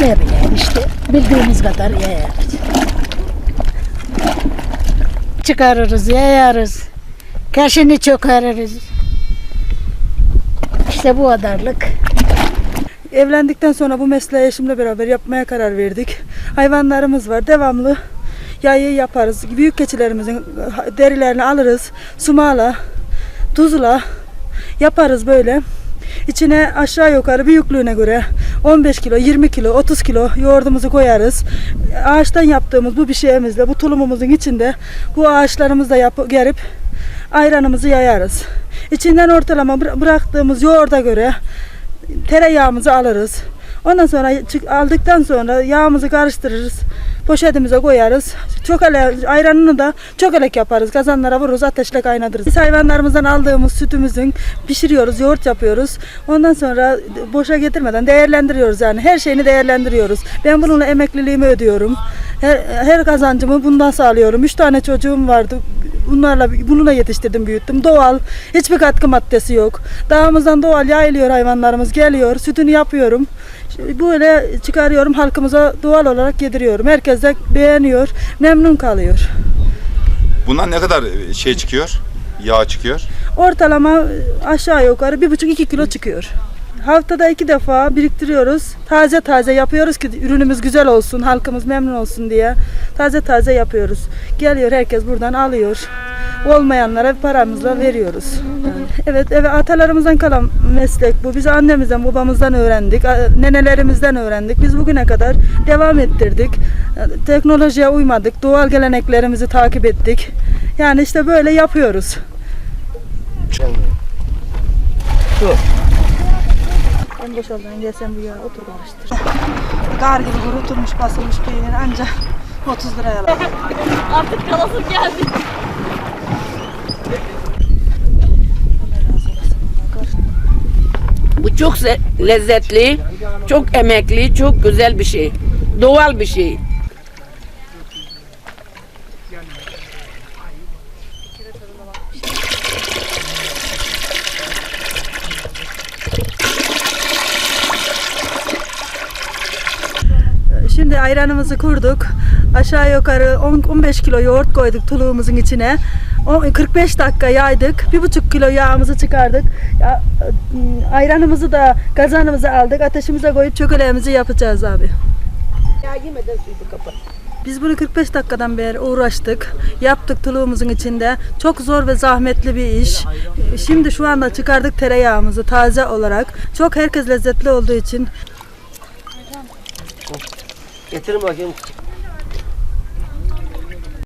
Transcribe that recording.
Ne bileyim işte bildiğimiz kadar yayarız. Çıkarırız, yayarız. Kaşını çökeririz. İşte bu kadarlık. Evlendikten sonra bu mesleği eşimle beraber yapmaya karar verdik. Hayvanlarımız var. Devamlı yayı yaparız. Büyük keçilerimizin derilerini alırız. Sumala, tuzla yaparız böyle. İçine aşağı yukarı büyüklüğüne göre 15 kilo, 20 kilo, 30 kilo yoğurdumuzu koyarız. Ağaçtan yaptığımız bu bir şeyimizle, bu tulumumuzun içinde bu ağaçlarımızı yap gerip ayranımızı yayarız. İçinden ortalama bıra- bıraktığımız yoğurda göre tereyağımızı alırız. Ondan sonra aldıktan sonra yağımızı karıştırırız. Poşetimize koyarız. Çökele, ayranını da çökelek yaparız. Kazanlara vururuz, ateşle kaynatırız. Biz hayvanlarımızdan aldığımız sütümüzün pişiriyoruz, yoğurt yapıyoruz. Ondan sonra boşa getirmeden değerlendiriyoruz yani. Her şeyini değerlendiriyoruz. Ben bununla emekliliğimi ödüyorum. Her, her kazancımı bundan sağlıyorum. Üç tane çocuğum vardı. Bunlarla bununla yetiştirdim, büyüttüm. Doğal, hiçbir katkı maddesi yok. Dağımızdan doğal yayılıyor hayvanlarımız, geliyor. Sütünü yapıyorum. Böyle çıkarıyorum, halkımıza doğal olarak yediriyorum. Herkes de beğeniyor, memnun kalıyor. Bundan ne kadar şey çıkıyor? Yağ çıkıyor. Ortalama aşağı yukarı bir buçuk iki kilo çıkıyor. Haftada iki defa biriktiriyoruz. Taze taze yapıyoruz ki ürünümüz güzel olsun, halkımız memnun olsun diye. Taze taze yapıyoruz. Geliyor herkes buradan alıyor. Olmayanlara paramızla veriyoruz. Evet, evet atalarımızdan kalan meslek bu. Biz annemizden, babamızdan öğrendik, nenelerimizden öğrendik. Biz bugüne kadar devam ettirdik. Teknolojiye uymadık, doğal geleneklerimizi takip ettik. Yani işte böyle yapıyoruz. En boşaldan gelsem bir ya otur karıştır. Kar gibi kurutulmuş basılmış peynir ancak 30 liraya alır. Artık kalasım geldi. Bu çok lezzetli, çok emekli, çok güzel bir şey. Doğal bir şey. Şimdi ayranımızı kurduk. Aşağı yukarı 10-15 kilo yoğurt koyduk tuluğumuzun içine. O- 45 dakika yaydık. 1,5 kilo yağımızı çıkardık. Ya, e, ayranımızı da kazanımıza aldık. Ateşimize koyup çökeleğimizi yapacağız abi. Biz bunu 45 dakikadan beri uğraştık. Yaptık tuluğumuzun içinde. Çok zor ve zahmetli bir iş. Şimdi şu anda çıkardık tereyağımızı taze olarak. Çok herkes lezzetli olduğu için Getirin bakayım.